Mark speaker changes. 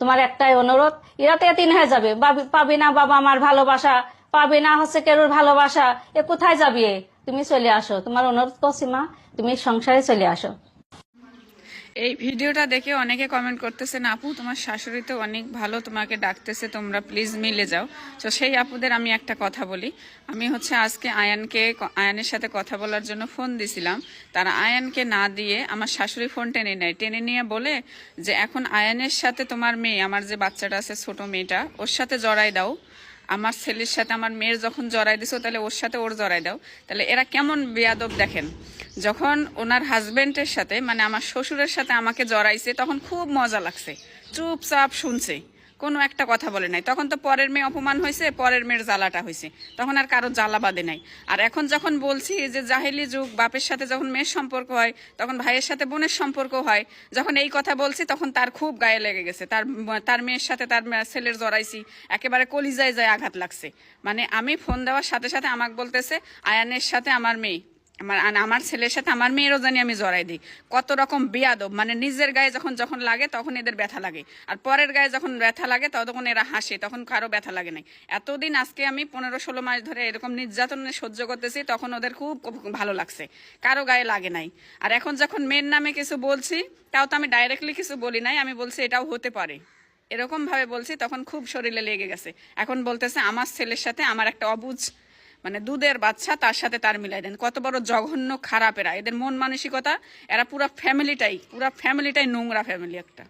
Speaker 1: তোমার একটাই অনুরোধ এরা তো এতিন হয়ে যাবে। পাবি না বাবা আমার ভালোবাসা, পাবি না হচ্ছে কেরুর ভালোবাসা। এ কোথায় যাবি? তুমি চলে আসো। তোমার অনুরোধ করছি তুমি সংসারে চলে আসো।
Speaker 2: এই ভিডিওটা দেখে অনেকে কমেন্ট করতেছেন, আপু, তোমার শাশুড়ি তো অনেক ভালো, তোমাকে ডাকতেছে, তোমরা প্লিজ মিলে যাও। তো সেই আপুদের আমি একটা কথা বলি। আমি হচ্ছে আজকে আয়ানকে আয়ানের সাথে কথা বলার জন্য ফোন দিছিলাম। তারা আয়ানকে না দিয়ে আমার শাশুড়ি ফোন টেনে নেয়। টেনে নিয়ে বলে যে, এখন আয়ানের সাথে তোমার মেয়ে, আমার যে বাচ্চাটা আছে, ছোট মেয়েটা, ওর সাথে জড়াই দাও। আমার ছেলের সাথে আমার মেয়ের যখন জড়াই দিছো, তাহলে ওর সাথে ওর জড়াই দাও। তাহলে এরা কেমন বেয়াদব দেখেন? যখন ওনার হাজব্যান্ডের সাথে মানে আমার শ্বশুরের সাথে আমাকে জড়াইছে, তখন খুব মজা লাগছে। চুপচাপ শুনছে। কোনো একটা কথা বলে নাই। তখন তো পরের মেয়ে অপমান হয়েছে, পরের মেয়ের জ্বালাটা হয়েছে। তখন আর কারও জ্বালা বাদে নাই। আর এখন যখন বলছি যে জাহেলি যুগ, বাপের সাথে যখন মেয়ের সম্পর্ক হয়, তখন ভাইয়ের সাথে বোনের সম্পর্ক হয়, যখন এই কথা বলছি তখন তার খুব গায়ে লেগে গেছে। তার তার মেয়ের সাথে তার ছেলের জড়াইছি, একেবারে কলিজায় যায় আঘাত লাগছে। মানে আমি ফোন দেওয়ার সাথে সাথে আমাকে বলতেছে, আয়ানের সাথে আমার মেয়ে। আমার আমার ছেলের সাথে আমার মেয়েরও জানি আমি জড়াই দিই। কত রকম বেয়াদব। মানে নিজের গায়ে যখন যখন লাগে তখন এদের ব্যথা লাগে। আর পরের গায়ে যখন ব্যথা লাগে তখন এরা হাসে, তখন কারও ব্যথা লাগে নাই। এতদিন আজকে আমি পনেরো ষোলো মাস ধরে এরকম নির্যাতন সহ্য করতেছি, তখন ওদের খুব ভালো লাগছে। কারও গায়ে লাগে নাই। আর এখন যখন মেয়ের নামে কিছু বলছি, তাও তো আমি ডাইরেক্টলি কিছু বলি নাই, আমি বলছি এটাও হতে পারে। এরকম ভাবে বলছি, তখন খুব শরীরে লেগে গেছে। এখন বলতেছে আমার ছেলের সাথে আমার একটা অবুঝ মানে দুধের বাচ্চা তার সাথে তার মিলাই দেন। কত বড় জঘন্য খারাপ এরা এদের মন মানসিকতা, এরা পুরা ফ্যামিলিটাই পুরা ফ্যামিলিটাই নোংরা ফ্যামিলি একটা।